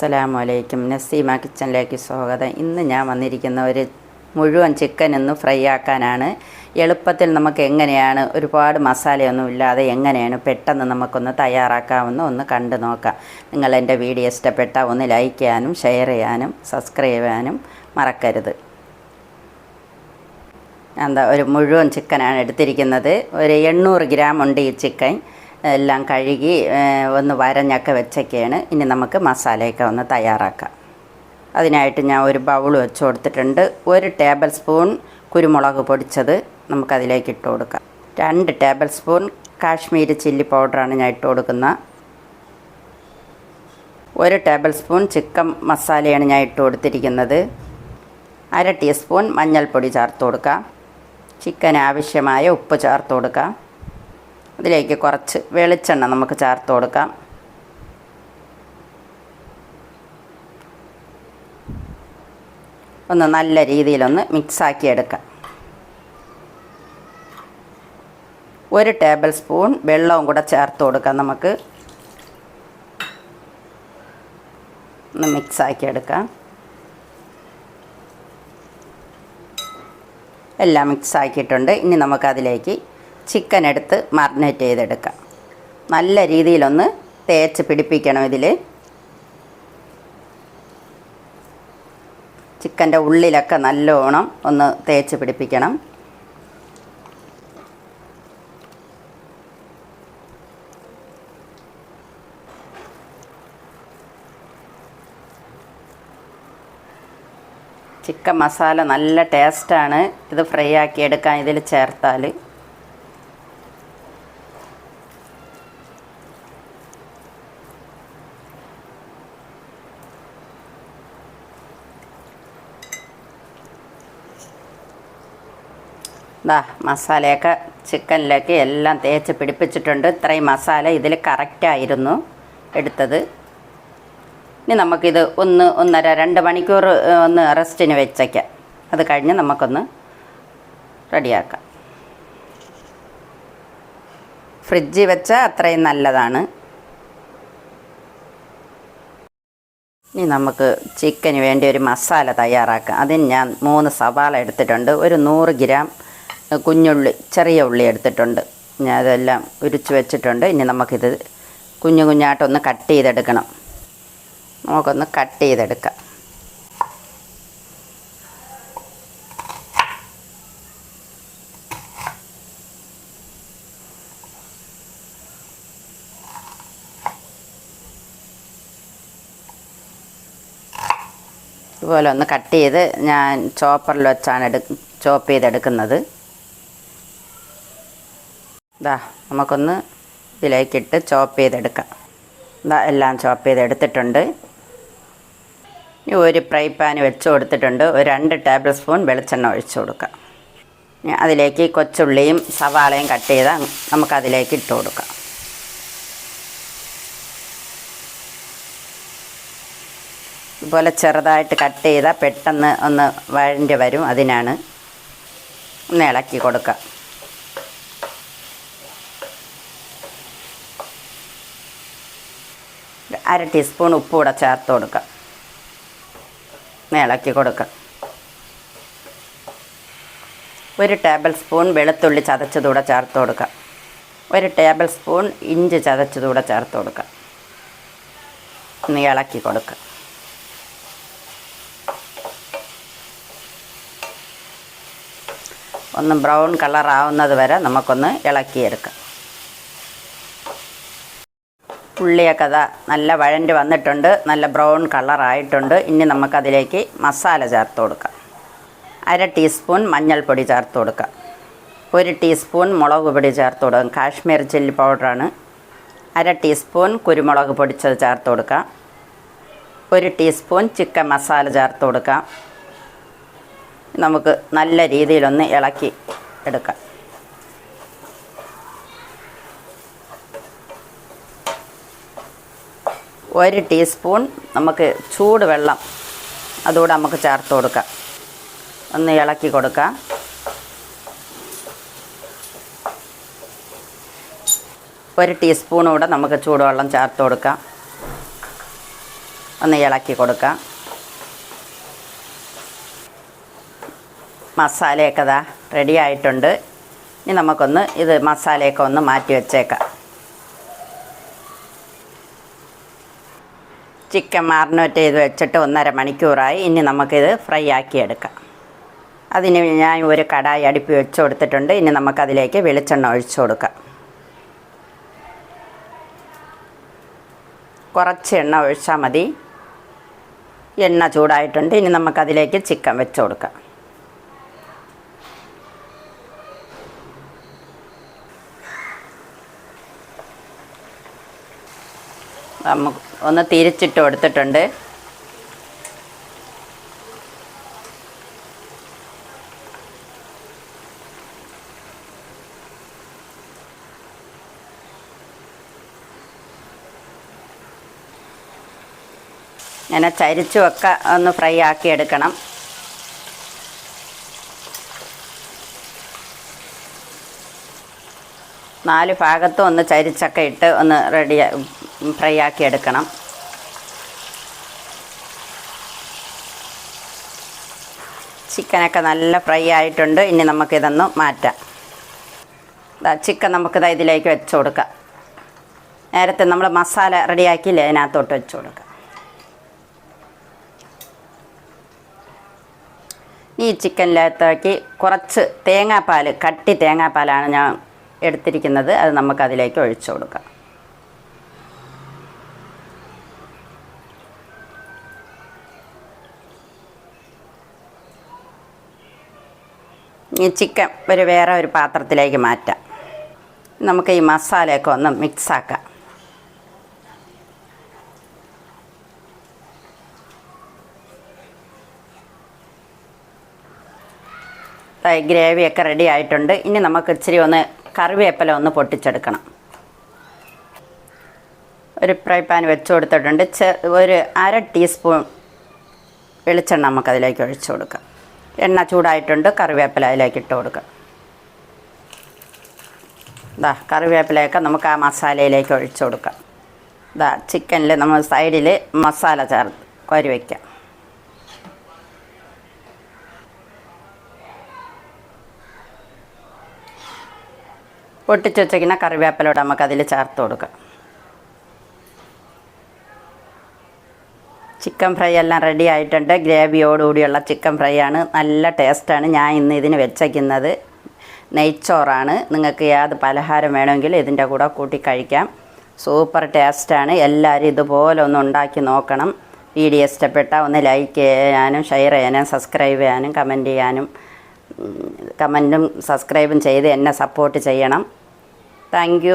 അസ്സലാമു അലൈക്കും നസീമ കിച്ചണിലേക്ക് സ്വാഗതം. ഇന്ന് ഞാൻ വന്നിരിക്കുന്ന ഒരു മുഴുവൻ ചിക്കൻ ഒന്ന് ഫ്രൈ ആക്കാനാണ്. എളുപ്പത്തിൽ നമുക്ക് എങ്ങനെയാണ് ഒരുപാട് മസാലയൊന്നും ഇല്ലാതെ എങ്ങനെയാണ് പെട്ടെന്ന് നമുക്കൊന്ന് തയ്യാറാക്കാമെന്ന് ഒന്ന് കണ്ടു നോക്കാം. നിങ്ങൾ എന്റെ വീഡിയോ ഇഷ്ടപ്പെട്ടാൽ ഒന്ന് ലൈക്ക് ചെയ്യാനും ഷെയർ ചെയ്യാനും സബ്സ്ക്രൈബ് ചെയ്യാനും മറക്കരുത്. എന്താ ഒരു മുഴുവൻ ചിക്കനാണ് എടുത്തിരിക്കുന്നത്. ഒരു എണ്ണൂറ് ഗ്രാം ഉണ്ട് ഈ ചിക്കൻ എല്ലാം കഴുകി ഒന്ന് വരഞ്ഞൊക്കെ വെച്ചൊക്കെയാണ്. ഇനി നമുക്ക് മസാലയൊക്കെ ഒന്ന് തയ്യാറാക്കാം. അതിനായിട്ട് ഞാൻ ഒരു ബൗൾ വെച്ച് കൊടുത്തിട്ടുണ്ട്. ഒരു ടേബിൾ സ്പൂൺ കുരുമുളക് പൊടിച്ചത് നമുക്കതിലേക്ക് ഇട്ട് കൊടുക്കാം. രണ്ട് ടേബിൾ സ്പൂൺ കാശ്മീരി ചില്ലി പൗഡറാണ് ഞാൻ ഇട്ട് കൊടുക്കുന്നത് ഒരു ടേബിൾ സ്പൂൺ ചിക്കൻ മസാലയാണ് ഞാൻ ഇട്ട് കൊടുത്തിരിക്കുന്നത്. അര ടീസ്പൂൺ മഞ്ഞൾപ്പൊടി ചേർത്ത് കൊടുക്കാം. ചിക്കൻ ആവശ്യമായ ഉപ്പ് ചേർത്ത് കൊടുക്കാം. അതിലേക്ക് കുറച്ച് വെളിച്ചെണ്ണ നമുക്ക് ചേർത്ത് കൊടുക്കാം. ഒന്ന് നല്ല രീതിയിലൊന്ന് മിക്സാക്കി എടുക്കാം. ഒരു ടേബിൾ സ്പൂൺ വെള്ളവും കൂടെ ചേർത്ത് കൊടുക്കാം നമുക്ക്. ഒന്ന് മിക്സാക്കി എടുക്കാം. എല്ലാം മിക്സാക്കിയിട്ടുണ്ട്. ഇനി നമുക്കതിലേക്ക് ചിക്കൻ എടുത്ത് മാറിനേറ്റ് ചെയ്തെടുക്കാം. നല്ല രീതിയിലൊന്ന് തേച്ച് പിടിപ്പിക്കണം ഇതിൽ ചിക്കന്റെ ഉള്ളിലൊക്കെ നല്ലോണം ഒന്ന് തേച്ച് പിടിപ്പിക്കണം. ചിക്കൻ മസാല നല്ല ടേസ്റ്റാണ് ഇത് ഫ്രൈ ആക്കി എടുക്കാൻ ഇതിൽ ചേർത്താൽ ദാ മസാലയൊക്കെ ചിക്കനിലേക്ക് എല്ലാം തേച്ച് പിടിപ്പിച്ചിട്ടുണ്ട്. ഇത്രയും മസാല ഇതിൽ കറക്റ്റായിരുന്നു എടുത്തത്. ഇനി നമുക്കിത് ഒന്ന് ഒന്നര രണ്ട് മണിക്കൂർ ഒന്ന് റെസ്റ്റിന് വെച്ചേക്കാം. അത് കഴിഞ്ഞ് നമുക്കൊന്ന് റെഡിയാക്കാം. ഫ്രിഡ്ജിൽ വെച്ചാൽ അത്രയും നല്ലതാണ്. ഇനി നമുക്ക് ചിക്കന് വേണ്ടി ഒരു മസാല തയ്യാറാക്കാം. അതിന് ഞാൻ മൂന്ന് സവാള എടുത്തിട്ടുണ്ട്. ഒരു നൂറ് ഗ്രാം കുഞ്ഞുള്ളി ചെറിയ ഉള്ളി എടുത്തിട്ടുണ്ട്. ഞാൻ അതെല്ലാം ഉരിച്ച് വെച്ചിട്ടുണ്ട്. ഇനി നമുക്കിത് കുഞ്ഞു കുഞ്ഞായിട്ടൊന്ന് കട്ട് ചെയ്തെടുക്കണം. നമുക്കൊന്ന് കട്ട് ചെയ്തെടുക്കാം. ഇതുപോലെ ഒന്ന് കട്ട് ചെയ്ത് ഞാൻ ചോപ്പറിൽ വെച്ചാണ് എടു ചോപ്പ് ചെയ്തെടുക്കുന്നത്. ഇതാ നമുക്കൊന്ന് ഇതിലേക്കിട്ട് ചോപ്പ് ചെയ്തെടുക്കാം. ഇതാ എല്ലാം ചോപ്പ് ചെയ്തെടുത്തിട്ടുണ്ട്. ഇനി ഒരു ഫ്രൈ പാൻ വെച്ച് കൊടുത്തിട്ടുണ്ട്. ഒരു രണ്ട് ടേബിൾ സ്പൂൺ വെളിച്ചെണ്ണ ഒഴിച്ചു കൊടുക്കാം. ഇനി അതിലേക്ക് കൊച്ചുള്ളിയും സവാളയും കട്ട് ചെയ്താൽ നമുക്കതിലേക്ക് ഇട്ട് കൊടുക്കാം. ഇതുപോലെ ചെറുതായിട്ട് കട്ട് ചെയ്താൽ പെട്ടെന്ന് ഒന്ന് വഴണ്ടി വരും അതിനാണ് ഒന്ന് ഇളക്കി കൊടുക്കുക. അര ടീസ്പൂൺ ഉപ്പ് കൂടെ ചേർത്ത് കൊടുക്കുക ഇളക്കി കൊടുക്കുക ഒരു ടേബിൾ സ്പൂൺ വെളുത്തുള്ളി ചതച്ചതൂടെ ചേർത്ത് കൊടുക്കുക ഒരു ടേബിൾ സ്പൂൺ ഇഞ്ചി ചതച്ചതൂടെ ചേർത്ത് കൊടുക്കുക ഒന്ന് ഇളക്കി കൊടുക്കുക ഒന്ന് ബ്രൗൺ കളർ ആവുന്നത് വരെ നമുക്കൊന്ന് ഇളക്കിയെടുക്കാം. ഉള്ളിയൊക്കെ അതാ നല്ല വഴണ്ട് വന്നിട്ടുണ്ട് നല്ല ബ്രൗൺ കളറായിട്ടുണ്ട് ഇനി നമുക്കതിലേക്ക് മസാല ചേർത്ത് കൊടുക്കാം. അര ടീസ്പൂൺ മഞ്ഞൾപ്പൊടി ചേർത്ത് കൊടുക്കാം. ഒരു ടീസ്പൂൺ മുളക് പൊടി ചേർത്ത് കൊടുക്കാം. കാശ്മീർ ചില്ലി പൗഡറാണ്. അര ടീസ്പൂൺ കുരുമുളക് പൊടിച്ചത് ചേർത്ത് കൊടുക്കാം. ഒരു ടീസ്പൂൺ ചിക്കൻ മസാല ചേർത്ത് കൊടുക്കാം. നമുക്ക് നല്ല രീതിയിലൊന്ന് ഇളക്കി എടുക്കാം. ഒരു ടീസ്പൂൺ നമുക്ക് ചൂട് വെള്ളം അതുകൂടെ നമുക്ക് ചേർത്ത് കൊടുക്കാം. ഒന്ന് ഇളക്കി കൊടുക്കാം. ഒരു ടീസ്പൂൺ കൂടെ നമുക്ക് ചൂടുവെള്ളം ചേർത്ത് കൊടുക്കാം. ഒന്ന് ഇളക്കി കൊടുക്കാം. മസാലയൊക്കെ ദാ റെഡി ആയിട്ടുണ്ട്. ഇനി നമുക്കൊന്ന് ഇത് മസാലയൊക്കെ ഒന്ന് മാറ്റി വെച്ചേക്കാം. ചിക്കൻ മാറിനേറ്റ് ചെയ്ത് വെച്ചിട്ട് ഒന്നര മണിക്കൂറായി. ഇനി നമുക്കിത് ഫ്രൈ ആക്കി എടുക്കാം അതിന് ഞാൻ ഒരു കടായി അടുപ്പി വെച്ച് കൊടുത്തിട്ടുണ്ട്. ഇനി നമുക്കതിലേക്ക് വെളിച്ചെണ്ണ ഒഴിച്ചു കൊടുക്കാം. കുറച്ച് എണ്ണ ഒഴിച്ചാൽ മതി. എണ്ണ ചൂടായിട്ടുണ്ട്. ഇനി നമുക്കതിലേക്ക് ചിക്കൻ വെച്ച് കൊടുക്കാം. നമുക്ക് ഒന്ന് തിരിച്ചിട്ട് കൊടുത്തിട്ടുണ്ട്. ഇങ്ങനെ ചരിച്ചുമൊക്കെ ഒന്ന് ഫ്രൈ ആക്കി എടുക്കണം. നാല് ഭാഗത്തും ഒന്ന് ചരിച്ചൊക്കെ ഇട്ട് ഒന്ന് റെഡി ഫ്രൈ ആക്കി എടുക്കണം. ചിക്കനൊക്കെ നല്ല ഫ്രൈ ആയിട്ടുണ്ട്. ഇനി നമുക്കിതൊന്ന് മാറ്റാം. ചിക്കൻ നമുക്കിത് ഇതിലേക്ക് വെച്ച് കൊടുക്കാം. നേരത്തെ നമ്മൾ മസാല റെഡിയാക്കിയില്ലേ അതിനകത്തോട്ട് വെച്ച് കൊടുക്കാം. ഈ ചിക്കനിനകത്തേക്ക് കുറച്ച് തേങ്ങാപ്പാൽ കട്ടി തേങ്ങാപ്പാലാണ് ഞാൻ എടുത്തിരിക്കുന്നത്. അത് നമുക്കതിലേക്ക് ഒഴിച്ചു കൊടുക്കാം. ചിക്കൻ ഒരു വേറെ ഒരു പാത്രത്തിലേക്ക് മാറ്റാം. നമുക്ക് ഈ മസാലയൊക്കെ ഒന്ന് മിക്സാക്കാം ഗ്രേവിയൊക്കെ റെഡി ആയിട്ടുണ്ട്. ഇനി നമുക്ക് ഇച്ചിരി ഒന്ന് കറിവേപ്പില ഒന്ന് പൊട്ടിച്ചെടുക്കണം. ഒരു ഫ്രൈ പാൻ വെച്ച് കൊടുത്തിട്ടുണ്ട്. ഒരു അര ടീസ്പൂൺ വെളിച്ചെണ്ണ നമുക്കതിലേക്ക് ഒഴിച്ചു കൊടുക്കാം. എണ്ണ ചൂടായിട്ടുണ്ട് കറിവേപ്പില അതിലേക്ക് ഇട്ട് കൊടുക്കുക ഇതാ കറിവേപ്പിലയൊക്കെ നമുക്ക് ആ മസാലയിലേക്ക് ഒഴിച്ചു കൊടുക്കാം. ഇതാ ചിക്കനിൽ നമ്മൾ സൈഡിൽ മസാല ചേർത്ത് കോരി വയ്ക്കാം പൊട്ടിച്ച് വെച്ചിരിക്കുന്ന കറിവേപ്പിലോട്ട് നമുക്കതിൽ ചേർത്ത് കൊടുക്കാം. ചിക്കൻ ഫ്രൈ എല്ലാം റെഡി ആയിട്ടുണ്ട്. ഗ്രേവിയോടുകൂടിയുള്ള ചിക്കൻ ഫ്രൈ ആണ്. നല്ല ടേസ്റ്റാണ് ഞാൻ ഇന്ന് ഇതിന് വെച്ചേക്കുന്നത് നെയ്ച്ചോറാണ്. നിങ്ങൾക്ക് ഏത് പലഹാരം വേണമെങ്കിലും ഇതിന്റെ കൂടെ കൂട്ടി കഴിക്കാം. സൂപ്പർ ടേസ്റ്റാണ് എല്ലാവരും ഇതുപോലെ ഒന്ന് ഉണ്ടാക്കി നോക്കണം. വീഡിയോ ഇഷ്ടപ്പെട്ട ഒന്ന് ലൈക്ക് ചെയ്യാനും ഷെയർ ചെയ്യാനും സബ്സ്ക്രൈബ് ചെയ്യാനും കമന്റ് ചെയ്യാനും കമന്റും സബ്സ്ക്രൈബും ചെയ്ത് എന്നെ സപ്പോർട്ട് ചെയ്യണം. താങ്ക്